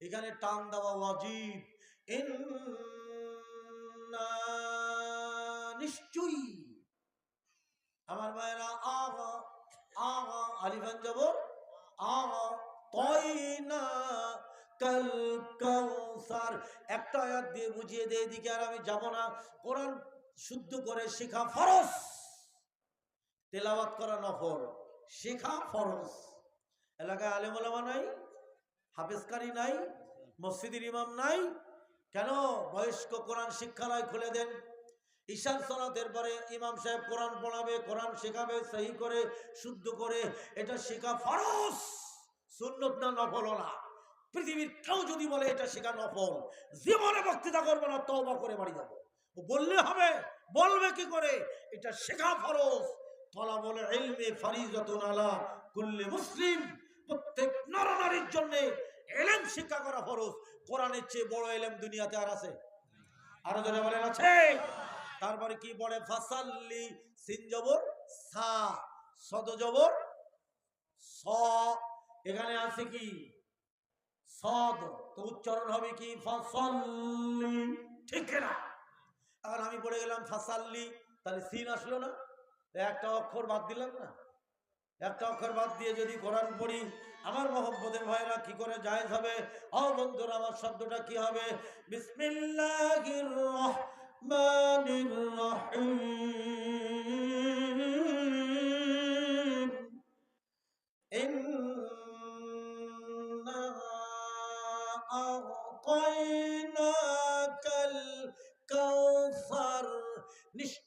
এখানে টান দেওয়া ওয়াজিব। নিশ্চয়ই। আমার মায়েরা আগা আগা আলিফান জবর আগা কাল কাউসার একটা আয়াত দিয়ে বুঝিয়ে দে এদিকে আর আমি যাব না। কোরআন শুদ্ধ করে শেখা ফরজ। তেলাওয়াত করা নফল, শেখা ফরজ। এলাকায় আলেমলামা নাই, হাফেজকারী নাই, মসজিদের ইমাম নাই। কেন? বয়স্ক কোরআন শিক্ষালয় খুলে দেন। ঈশান সলাতের পরে ইমাম সাহেব কোরআন পড়াবে, কোরআন শেখাবে, সহি করে, শুদ্ধ করে, এটা শেখা ফরজ। সুন্নত না নফল না। পৃথিবীর কেউ যদি বলে এটা শেখা নফল, জীবনে বক্তৃতা করব না, তওবা করে বাড়ি যাব। ও বললে হবে, বলবে কি করে? এটা শেখা ফরজ। তলা বলে এলমে ফারিজাতুন আলা কুল্লি মুসলিম। প্রত্যেক নরনারীর জন্য এলেম শিক্ষা করা ফরজ। কোরআনের চেয়ে বড় এলেম দুনিয়াতে আর আছে? আরও ধরে বলেন, আছে? তারপরে কি বলে? ফাসাল্লি সিন জবর সা সদ জবর স। এখানে আছে কি? সদ। তো উচ্চারণ হবে কি? ফাসাল্লি। ঠিক না এখন আমি পড়ে গেলাম, ফাসাল্লি। তাহলে সিন আসলো না? একটা অক্ষর বাদ দিলাম না? একটা অক্ষর বাদ দিয়ে যদি কোরআন পড়ি, আমার মোহাম্মদের ভাইরা কি করে জায়েজ হবে? ও বন্ধুরা, আমার শব্দটা কি হবে? বিসমিল্লাহির রহমানির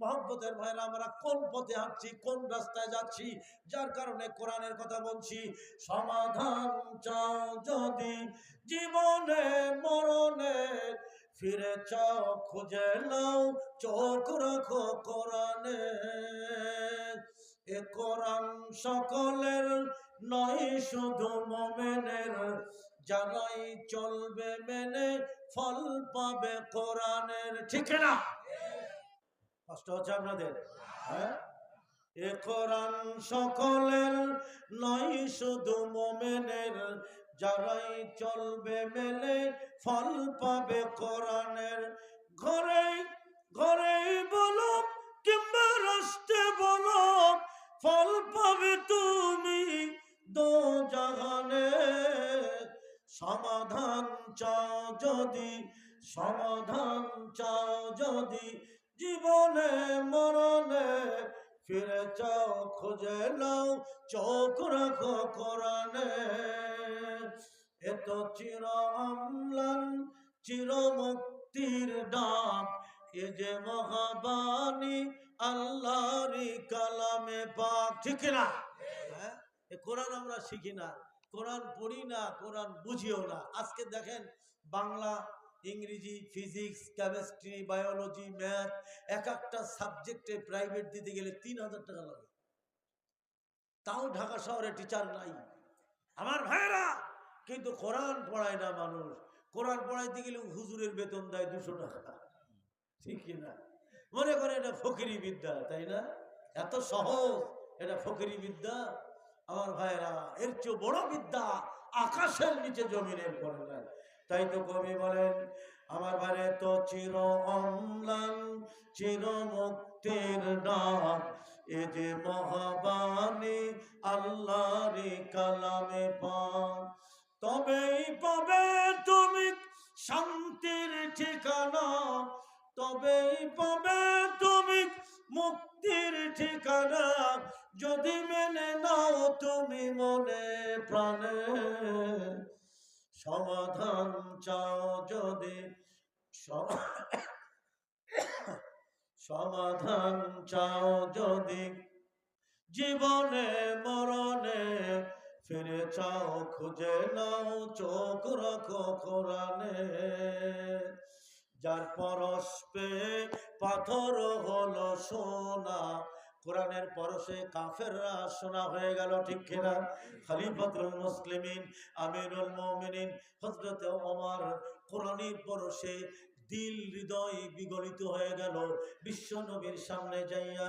মহব্বতের ভাইরা আমরা কোন পথে হাঁটছি, কোন রাস্তায় যাচ্ছি, যার কারণে কোরআনের কথা বলছি, সমাধান চাও যদি জীবনে, মরণে, ফিরে চাও, খুঁজে নাও, চোখ রাখো কোরআনে। এ কোরআন সকলের নয়, শুধু মোমেনের, যারাই চলবে মেনে ফল পাবে কোরআনের। ঠিক না কষ্ট হচ্ছে আপনাদের? হ্যাঁ? সকলের নয়, শুধু মোমেনের। যারাই চলবে মেলে ফল পাবে কোরআনের। ঘরে ঘরেই বলো কিংবা রাষ্ট্রে বলো ফল পাবে তুমি দো জাহানে সমাধান চাও যদি, সমাধান চাও যদি জীবনে, মরণে ফিরে চাও খুঁজে নাও, চোখ রাখো কোরআনে। এত চির আমলান, চির মুক্তির ডাক, এ যে মহাবাণী আল্লাহরই কালামে পাক, ঠিক না হ্যাঁ? এ কোরআন আমরা শিখি না, কোরআন পড়ি না, কোরআন বুঝিও না। আজকে দেখেন বাংলা ইংরেজি, ফিজিক্স, কেমিস্ট্রি, বায়োলজি, ম্যাথ, এক একটা সাবজেক্টে প্রাইভেট দিতে গেলে তিন হাজার টাকা লাগে। তাও ঢাকা শহরে টিচার নাই। আমার ভাইয়েরা, কিন্তু কোরআন পড়ায় না মানুষ। কোরআন পড়াইতে গেলে হুজুরের বেতন দেয় দুশো টাকা। ঠিক না? মনে করে এটা ফকিরি বিদ্যা, তাই না? এত সহজ, এটা ফকিরি বিদ্যা। আমার ভাইয়েরা, এর চেয়ে বড় বিদ্যা আকাশের নিচে জমিনের পড়ে নাই। তাই তো কবি বলেন, আমার বারে তো চির অম্লান, চির মুক্তির ডাক। এ যে মহাবাণী আল্লাহরি কালামে পান তবেই পাবে তুমি শান্তির ঠিকানা। তবেই পাবে তুমি মুক্তির ঠিকানা। যদি মেনে নাও তুমি মনে প্রাণে সমাধান চাও যদি। সমাধান চাও যদি। জীবনে, মরণে ফিরে চাও, খুঁজে নাও, চোখ রাখো কোরআনে। যার পরশ পেয়ে পাথর হলো সোনা কোরআনের পরশে কাফেররা সোনা হয়ে গেল, ঠিক কিনা? খালিফাতুল মুসলিমিন, আমিরুল মুমিনিন, হযরত ওমর কোরআনের পরশে দিল হৃদয় বিগলিত হয়ে গেল। বিশ্ব নবীর সামনে যাইয়া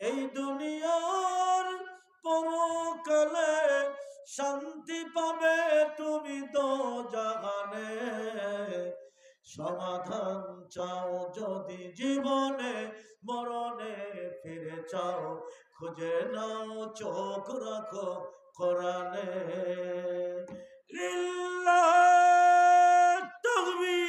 এই দুনিয়ার পরকালে শান্তি পাবে তুমি তো জাগানে। সমাধান চাও যদি জীবনে, মরণে ফিরে চাও, খুঁজে নাও, চোখ রাখো কোরআনে। তুমি